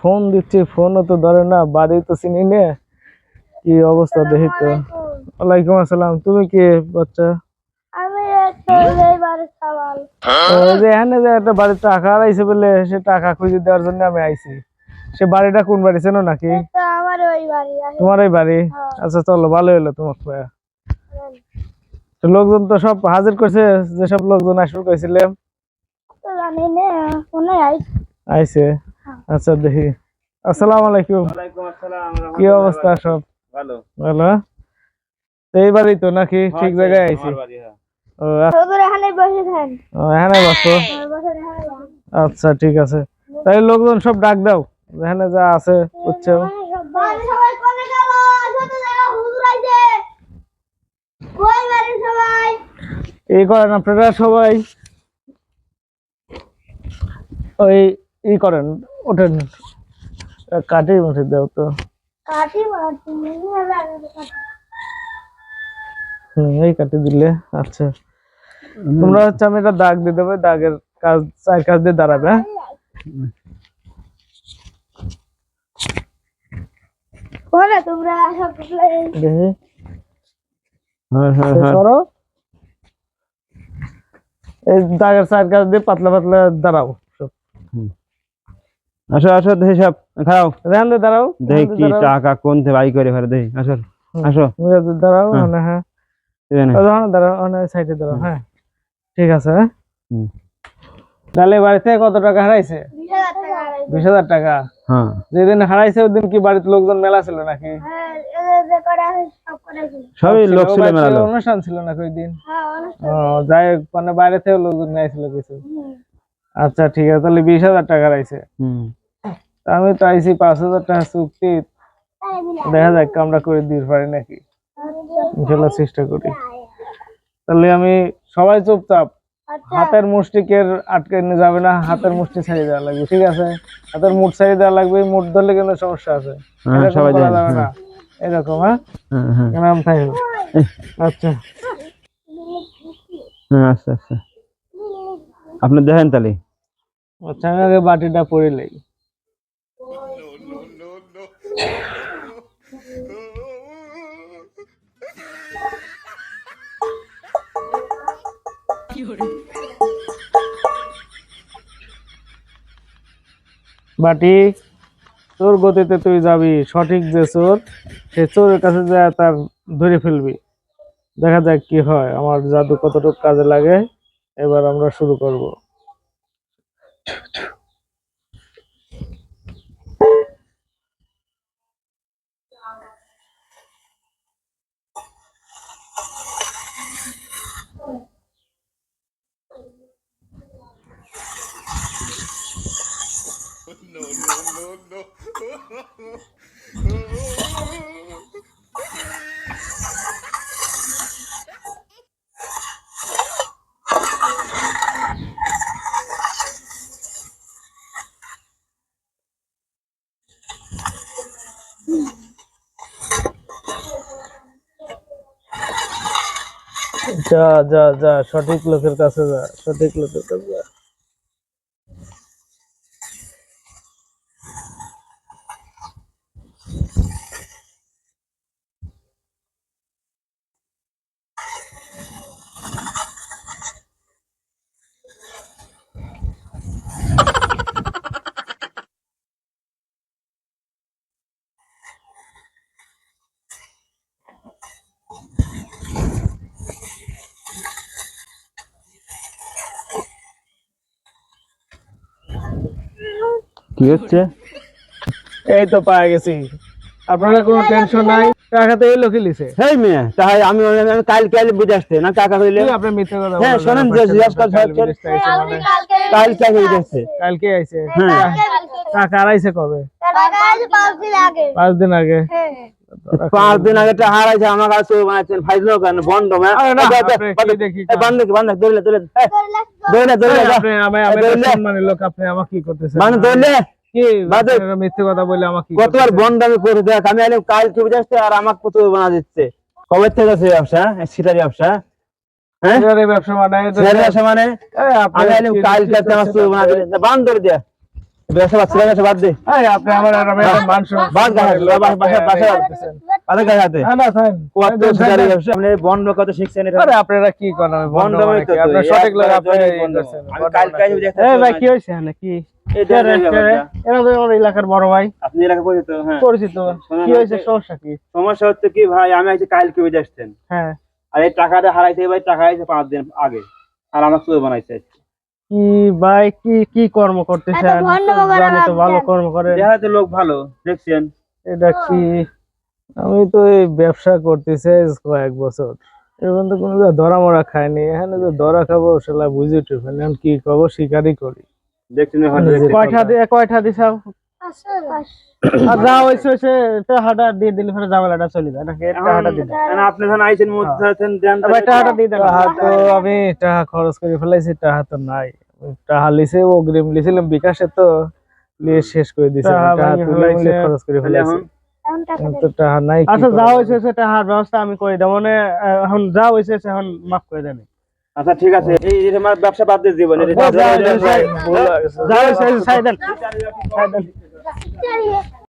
Phone দিচ্ছি ফোনও তো ধরে না বাড়ি তো চিনি নে। কি অবস্থা দেখি তো। ওয়ালাইকুম আসসালাম তুমি কে বাচ্চা? যে এখানে যে একটা বাড়ির টাকা বলে সে টাকা খুঁজে দেওয়ার জন্য আমি আইছি। সে বাড়িটা কোন বাড়ি চেনো নাকি? ওই বাড়ি বাড়ি? আচ্ছা চলো ভালো হলো তোমার পায়া। লোকজন তো সব হাজির করছে যেসব লোকজন আসবে কইছিলাম। হয়। আইছে। আচ্ছা দেখি। আসসালামু আলাইকুম। কি অবস্থা সব? ভালো। ভালো তো এই বাড়ি তো নাকি ঠিক জায়গায় আইছি? হ্যাঁ। এখানে বসে বসো। আচ্ছা ঠিক আছে। তাই লোকজন সব ডাক দাও। এখানে যা আছে বুঝছ বাড়ির সবাই কোনে গেল ছোট জায়গা হুজুর আইছে। কই বাড়ির সবাই? এই করেন আপনারা সবাই। ওই ই করেন। ওঠেন কাঠি মুঠে দাও তো কাঠি মারছি হুম এই কাঠি দিলে আচ্ছা তোমরা হচ্ছে আমি একটা দাগ দিয়ে দেবে দাগের কাজ চার কাজ দিয়ে দাঁড়াবে হ্যাঁ কোনে তোমরা সব দেখি হ্যাঁ, হ্যাঁ, হ্যাঁ। সরো এই দাগের চার কাজ দিয়ে পাতলা পাতলা দাঁড়াও সব আসো আসো দেখি সব খাও। রেহান দাঁড়াও। দেখি কি টাকা কোন থেকে বাই করে ফেলে দেখি আসো আসো। দাঁড়াও হ্যাঁ। মানে হ্যাঁ। ওখানে দাঁড়াও ওখানে সাইডে দাঁড়াও হ্যাঁ। ঠিক আছে। হ্যাঁ তাহলে বাড়ি থেকে কত টাকা হারাইছে? বিশ হাজার টাকা। হ্যাঁ। যেদিন হারাইছে ওই দিন কি বাড়িতে লোকজন মেলা ছিল নাকি? হ্যাঁ সবই লোক ছিল মেলা অনুষ্ঠান ছিল নাকি ওই দিন? হ্যাঁ ও যাই হোক, মানে বাইরে থেকে লোকজন নিয়ে আসছিল কিছু আচ্ছা ঠিক আছে তাহলে বিশ হাজার টাকা হারাইছে। হুম। আমি চাইছি পাঁচ হাজার টাকা চুক্তি। দেখা যাক আমরা করে দিতে পারি নাকি। ইনশাল্লাহ চেষ্টা করি। তাহলে আমি সবাই চুপচাপ। আচ্ছা। হাতের মুষ্টিকের আটকে নিয়ে যাবে না হাতের মুষ্টি ছেড়ে দেওয়া লাগবে ঠিক আছে? হাতের মুঠ ছেড়ে দেওয়া লাগবে মুঠ ধরলে কিন্তু সমস্যা আছে। হ্যাঁ, এরকম সবাই যাবে না। এরকম হ্যাঁ? হ্যাঁ, হ্যাঁ। নাম থাকবে আচ্ছা। হ্যাঁ, আচ্ছা আচ্ছা। আপনি দেখেন তাহলে। আচ্ছা আমি আগে বাটিটা পরে লাই বাটি, তোর গতিতে তুই যাবি, সঠিক যে চোর সে চোরের কাছে যা তার ধরে ফেলবি। দেখা যাক কি হয়, আমার জাদু কতটুকু কাজে লাগে, এবার আমরা শুরু করব। যা যা যা সঠিক লোকের কাছে যা সঠিক লোকের কাছে যা। কি হচ্ছে? এই তো পায়ে গেছি। আপনারা কোনো টেনশন নাই। টাকাতে এই লোকই লিছে? হেই মেয়ে তাই আমি আমি কাল কাল বুঝে আসতে না টাকা হইলে আপনি মিথ্যে কথা হ্যাঁ, শোনেন যে জিজ্ঞাসা কাল কাল কাল হয়ে কালকে আইছে। হ্যাঁ। টাকা হারাইছে কবে? টাকা পাঁচ দিন আগে। পাঁচ দিন আগে? হ্যাঁ। পাঁচ দিন আগে একটা হারাইছে আমার কাছে বানাচ্ছেন ফাইজলো কেন? বন্ধ কি বান্ধ বান্ধ? লাগ- ধরলে ধরলে এই, আপনি আমি আমি মানে লোক আপনি আমাকে কি করতেছেন? মানে কি। আপনারা মিথ্যে কথা বলে আমাকে কতবার বন্ধ আমি করে দেখ আমি আইলে কাল কি বুঝে আসছে আর আমাকে কত বানা দিচ্ছে? কবে থেকে আছে ব্যবসা? সেটার ব্যবসা? হ্যাঁ? ব্যবসা মানে ব্যবসা মানে? আমি আইলে কি- কাল আমার বান্ধ করে দেয়া ব্যবসা বাদ ছেলে বাদ দে। এই আপনি আমার আর আমি মানুষ বাদ গায়ে হাতে, বাসা বাসা বাসা বাসা হাতে না না কত শিকারি আপনি বন্ধ কত শিখছেন এটা? আরে আপনারা কি করেন? আমি বন্ধ বন্ধ মানে তো সঠিক লোক আপনি আমি মানে। দেখতে ভাই কি কি? এলাকার বড় ভাই। আপনি এলাকা পরিচিত হ্যাঁ। পরিচিত। কি হয়েছে? সমস্যা কি? সমস্যা হচ্ছে কি ভাই আমি আজকে কালকে বেজে আসছেন। হ্যাঁ। আর এই টাকাটা হারাইছে ভাই টাকা আইছে পাঁচ দিন আগে। আর আমার চুয়ে বানাইছে। আজকে। কি ভাই কি কি কর্ম করতেছেন? জানি তো ভালো কর্ম করে দেখা লোক ভালো দেখছেন? এটা কি? আমি তো এই ব্যবসা করতেছি কয়েক বছর। এখন তো কোনো ধরা মরা খাইনি। এখানে তো ধরা খাব সেটা বুঝে টুফেন এখন কি খাব শিকারই করি। দেখছেন দেখতে কয়টা। দিয়ে কয়টা দিছাও আর যা হয়েছে হয়েছে টাকাটা দিয়ে দিলে ফেরে ঝামেলাটা চলে যায় নাকি? টাকাটা দিয়ে দেন আপনি যখন আইছেন মধ্যে আছেন দেন ভাই টাকাটা দিয়ে দেন। টাকা। তো আমি টাকা খরচ করে ফেলাইছি টাকা তো নাই। টাকা লিছে অগ্রিম লিছিলাম বিকাশে তো লিয়ে শেষ করে দিছে টাকা তুলে খরচ ফেলাইছি। টাকা নাই আচ্ছা যা ব্যবস্থা আমি করে দেবো। মানে এখন যা হয়েছে সে এখন মাফ করে দেন। আচ্ছা ঠিক আছে। এই এই আমার ব্যবসা বাদ দিয়ে জীবন এটা যা